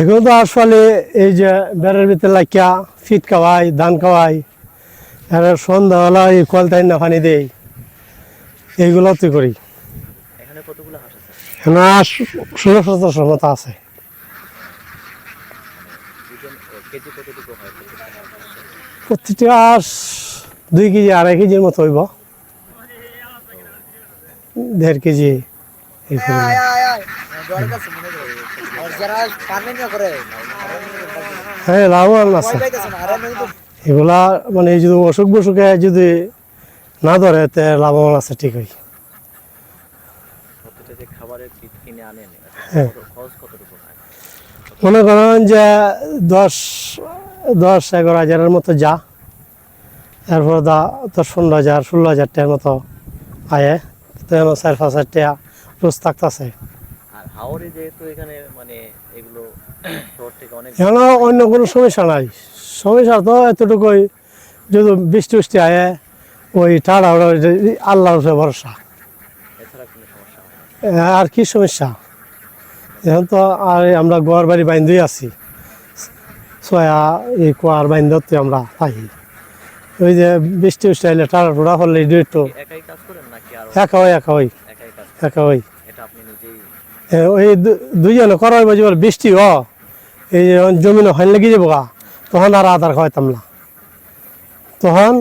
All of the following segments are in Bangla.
এখন তো আসলে এই যে বেড়ের ভিতরে লাগিয়া ফিট খাওয়াই, ধান খাওয়াই আর সন্ধ্যাবেলা এই কলতাই না পানি দেই। এইগুলো তো করি। এখানে ষোলো সতেরোশোর দুই কেজি, আড়াই কেজির মতো হইব। পারবে কেজি হ্যাঁ লাভবান আছে। এগুলা মানে যদি অসুখ বসুখে যদি না ধরে তে লাভবান আছে ঠিক হ্যাঁ। কত- খরচ কতটুকু হয়? মনে করেন যে দশ দশ এগারো হাজারের মতো যা এরপর দা দশ পনেরো হাজার ষোলো হাজার টাকার মতো আয়ে। তো এমন চার পাঁচ হাজার টাকা রোজ থাকতেছে। আর এখানে মানে অন্য কোনো সমস্যা নাই। সমস্যা তো এতটুকুই যদি বৃষ্টি বৃষ্টি আয়ে ওই ওড়া আল্লাহর উপরে ভরসা। আর কি সমস্যা? এখন তো আর আমরা গোয়ার বাড়ি বাইন্দই আছি। ছয়া এই কুয়ার বাইন্দতে আমরা থাকি। ওই যে বৃষ্টি বৃষ্টি আইলে টাড়া টোড়া হলে একটু একা হয় একা হয়। একা হয়। ওই দু- দুইজনে করা হইব যে বৃষ্টি হ এই যে জমিন হাইন লেগে যাব গা তখন আর আধার খাওয়াইতাম না। তখন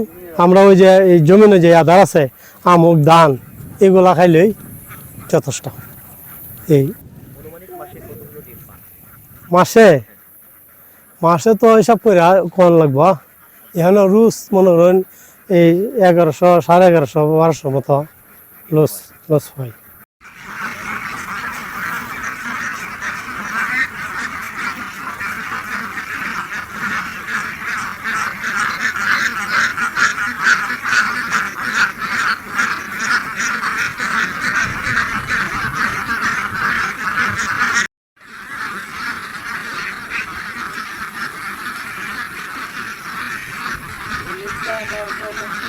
আমরা ওই যে এই জমিনে যে আধার আছে আমুক ধান এগুলা খাইলেই যথেষ্ট। এই মাসে মাসে? তো হিসাব করে কোন লাগবো? এখানে রুস মনে করেন এই এগারোশো সাড়ে এগারোশো বারোশো মতো লস লস হয়। go, go, go.